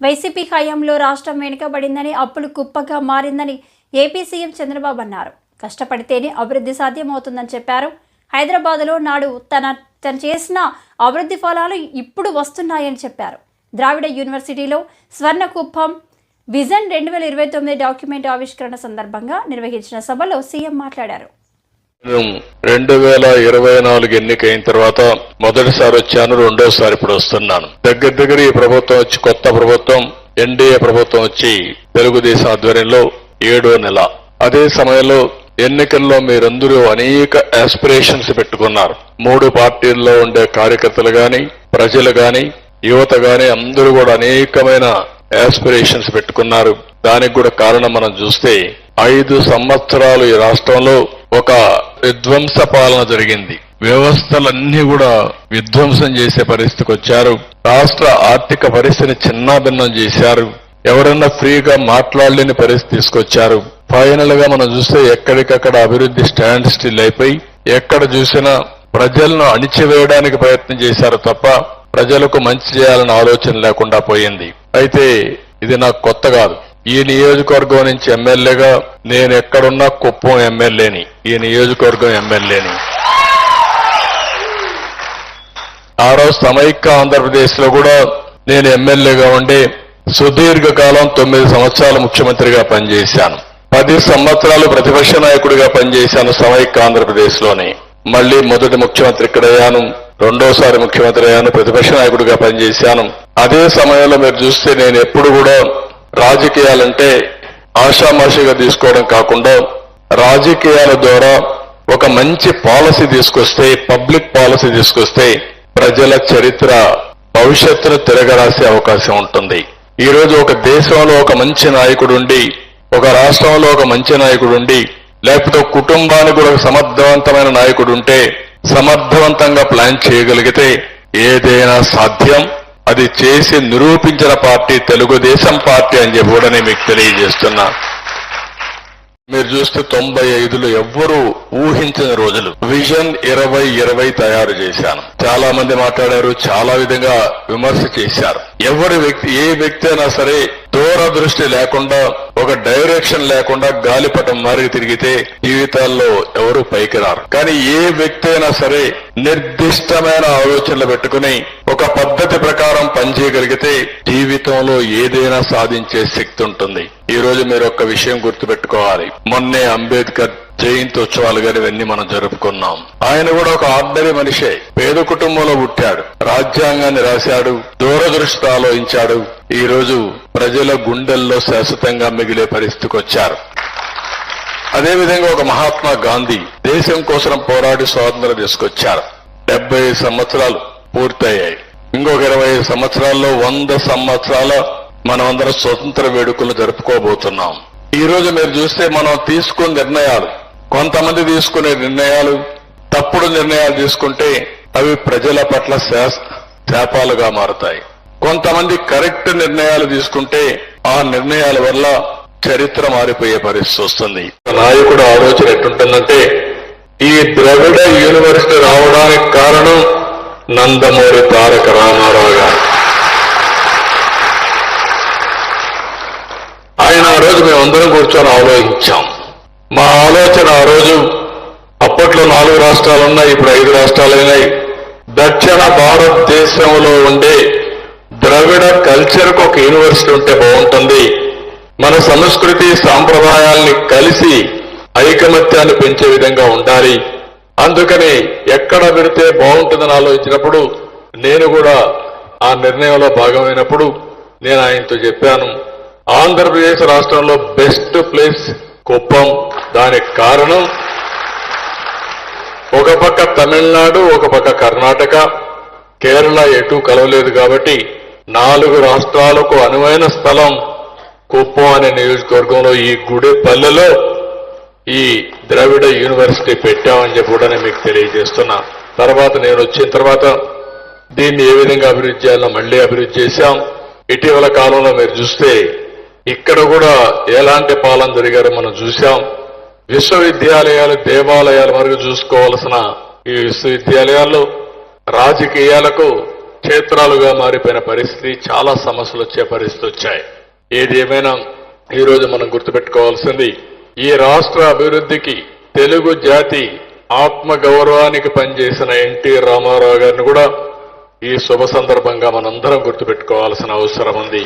YCP హయాంలో రాష్ట్రం వెనుకబడిందని అప్పులు కుప్పగా మారిందని ఏపీ సీఎం చంద్రబాబు అన్నారు. కష్టపడితేనే అభివృద్ధి సాధ్యమవుతుందని చెప్పారు. హైదరాబాద్లో నాడు తన తను చేసిన అభివృద్ధి ఫలాలు ఇప్పుడు వస్తున్నాయని చెప్పారు. ద్రావిడ యూనివర్సిటీలో స్వర్ణ కుప్పం విజన్ రెండు వేల ఇరవై తొమ్మిది డాక్యుమెంట్ ఆవిష్కరణ సందర్భంగా నిర్వహించిన సభలో సీఎం మాట్లాడారు. రెండు వేల ఇరవై నాలుగు ఎన్నికైన తర్వాత మొదటిసారి వచ్చాను రెండోసారి ఇప్పుడు వస్తున్నాను. దగ్గర దగ్గర ఈ ప్రభుత్వం వచ్చి కొత్త ప్రభుత్వం ఎన్డీఏ ప్రభుత్వం వచ్చి తెలుగుదేశం ఆధ్వర్యంలో ఏడో నెల. అదే సమయంలో ఎన్నికల్లో మీరందరూ అనేక ఆస్పిరేషన్స్ పెట్టుకున్నారు. మూడు పార్టీల్లో ఉండే కార్యకర్తలు గాని ప్రజలు గాని యువత గాని అందరూ కూడా అనేకమైన ఆస్పిరేషన్స్ పెట్టుకున్నారు. దానికి కూడా కారణం మనం చూస్తే ఐదు సంవత్సరాలు ఈ రాష్ట్రంలో ఒక విధ్వంస పాలన జరిగింది. వ్యవస్థలన్నీ కూడా విధ్వంసం చేసే పరిస్థితికి వచ్చారు. రాష్ట్ర ఆర్థిక పరిస్థితిని చిన్నాభిన్నం చేశారు. ఎవరన్నా ఫ్రీగా మాట్లాడలేని పరిస్థితి తీసుకొచ్చారు. ఫైనల్గా మనం చూస్తే ఎక్కడికక్కడ అభివృద్ధి స్టాండ్ స్టిల్ అయిపోయి ఎక్కడ చూసినా ప్రజలను అణిచివేయడానికి ప్రయత్నం చేశారు తప్ప ప్రజలకు మంచి చేయాలని ఆలోచన లేకుండా పోయింది. అయితే ఇది నాకు కొత్త కాదు. ఈ నియోజకవర్గం నుంచి ఎమ్మెల్యేగా నేను ఎక్కడున్నా కుప్పం ఎమ్మెల్యేని. ఈ నియోజకవర్గం ఎమ్మెల్యేని. ఆ రోజు సమైక్య ఆంధ్రప్రదేశ్లో కూడా నేను ఎమ్మెల్యేగా ఉండి సుదీర్ఘకాలం తొమ్మిది సంవత్సరాలు ముఖ్యమంత్రిగా పనిచేశాను. పది సంవత్సరాలు ప్రతిపక్ష నాయకుడిగా పనిచేశాను సమైక్య ఆంధ్రప్రదేశ్లోని మళ్ళీ మొదటి ముఖ్యమంత్రి ఇక్కడ అయ్యాను రెండోసారి ముఖ్యమంత్రి అయ్యాను ప్రతిపక్ష నాయకుడిగా పనిచేశాను. అదే సమయంలో మీరు చూస్తే నేను ఎప్పుడు కూడా రాజకీయాలంటే ఆషామాషిగా తీసుకోవడం కాకుండా రాజకీయాల ద్వారా ఒక మంచి పాలసీ తీసుకొస్తే పబ్లిక్ పాలసీ తీసుకొస్తే ప్రజల చరిత్ర భవిష్యత్తును తిరగరాసే అవకాశం ఉంటుంది. ఈ రోజు ఒక దేశంలో ఒక మంచి నాయకుడు ఉండి ఒక రాష్ట్రంలో ఒక మంచి నాయకుడు ఉండి లేకపోతే కుటుంబానికి కూడా ఒక సమర్థవంతమైన నాయకుడు ఉంటే సమర్థవంతంగా ప్లాన్ చేయగలిగితే ఏదైనా సాధ్యం? అది చేసి నిరూపించిన పార్టీ తెలుగుదేశం పార్టీ అని చెప్పి కూడా నేను మీకు తెలియజేస్తున్నా. మీరు చూస్తే తొంభై ఐదులో ఎవ్వరూ ఊహించిన రోజులు. విజన్ ఇరవై ఇరవై తయారు చేశాను. చాలా మంది మాట్లాడారు చాలా విధంగా విమర్శ చేశారు. ఎవరి వ్యక్తి ఏ వ్యక్తి అయినా సరే దూరదృష్టి లేకుండా ఒక డైరెక్షన్ లేకుండా గాలిపటం మారి తిరిగితే జీవితాల్లో ఎవరు పైకి రారు. కానీ ఏ వ్యక్తి అయినా సరే నిర్దిష్టమైన ఆలోచనలు పెట్టుకుని ఒక పద్ధతి ప్రకారం పనిచేయగలిగితే జీవితంలో ఏదైనా సాధించే శక్తి ఉంటుంది. ఈ రోజు మీరు ఒక విషయం గుర్తుపెట్టుకోవాలి. మొన్నే అంబేద్కర్ జయంతి ఉత్సవాలు గాని ఇవన్నీ మనం జరుపుకున్నాం. ఆయన కూడా ఒక ఆర్డినరీ మనిషే. పేద కుటుంబంలో పుట్టాడు. రాజ్యాంగాన్ని రాశాడు. దూరదృష్టి ఆలోచించాడు ఈ రోజు ప్రజల గుండెల్లో శాశ్వతంగా మిగిలే పరిస్థితికి వచ్చారు. అదేవిధంగా ఒక మహాత్మా గాంధీ దేశం కోసం పోరాడి స్వాతంత్రం తీసుకొచ్చారు. డెబ్బై సంవత్సరాలు పూర్తయ్యాయి. ఇంకొక ఇరవై సంవత్సరాల్లో వంద సంవత్సరాల మనమందరం స్వతంత్ర వేడుకలు జరుపుకోబోతున్నాం. ఈ రోజు మీరు చూస్తే మనం తీసుకున్న నిర్ణయాలు. కొంతమంది తీసుకునే నిర్ణయాలు తప్పుడు నిర్ణయాలు తీసుకుంటే అవి ప్రజల పట్ల శాపాలుగా మారుతాయి. కొంతమంది కరెక్ట్ నిర్ణయాలు తీసుకుంటే ఆ నిర్ణయాల వల్ల చరిత్ర మారిపోయే పరిస్థితి వస్తుంది. నాయకుడు ఆలోచన ఎట్టుంటుందంటే ఈ ద్రవిడ యూనివర్సిటీ రావడానికి కారణం నందమూరి తారక రామారావు గారు. ఆయన ఆ రోజు మేమందరం కూర్చొని ఆలోచించాం. మా ఆలోచన ఆ రోజు అప్పట్లో నాలుగు రాష్ట్రాలు ఉన్నాయి ఇప్పుడు ఐదు రాష్ట్రాలు అయినాయి. దక్షిణ భారతదేశంలో ఉండే ద్రవిడ కల్చర్కు ఒక యూనివర్సిటీ ఉంటే బాగుంటుంది. మన సంస్కృతి సాంప్రదాయాల్ని కలిసి ఐకమత్యాన్ని పెంచే విధంగా ఉండాలి. అందుకని ఎక్కడ పెడితే బాగుంటుందని ఆలోచించినప్పుడు నేను కూడా ఆ నిర్ణయంలో భాగమైనప్పుడు నేను ఆయనతో చెప్పాను ఆంధ్రప్రదేశ్ రాష్ట్రంలో బెస్ట్ ప్లేస్ కుప్పం. దానికి కారణం ఒక పక్క తమిళనాడు ఒక పక్క కర్ణాటక. కేరళ ఎటు కలవలేదు కాబట్టి నాలుగు రాష్ట్రాలకు అనువైన స్థలం కుప్పం అనే నియోజకవర్గంలో ఈ గుడి పల్లెలో ఈ ద్రవిడ యూనివర్సిటీ పెట్టామని చెప్పి కూడా నేను మీకు తెలియజేస్తున్నా. తర్వాత నేను వచ్చిన తర్వాత దీన్ని ఏ విధంగా అభివృద్ధి చేయాలో మళ్ళీ అభివృద్ధి చేశాం. ఇటీవల కాలంలో మీరు చూస్తే ఇక్కడ కూడా ఎలాంటి పాలన జరిగారో మనం చూశాం. విశ్వవిద్యాలయాలు దేవాలయాల వరకు చూసుకోవాల్సిన ఈ విశ్వవిద్యాలయాల్లో రాజకీయాలకు క్షేత్రాలుగా మారిపోయిన పరిస్థితి చాలా సమస్యలు వచ్చే పరిస్థితి వచ్చాయి. ఏది ఏమైనా ఈరోజు మనం గుర్తుపెట్టుకోవాల్సింది ఈ రాష్ట్ర అభివృద్ధికి తెలుగు జాతి ఆత్మ గౌరవానికి పనిచేసిన ఎన్టీ రామారావు గారిని కూడా ఈ శుభ సందర్భంగా మనందరం గుర్తుపెట్టుకోవాల్సిన అవసరం ఉంది.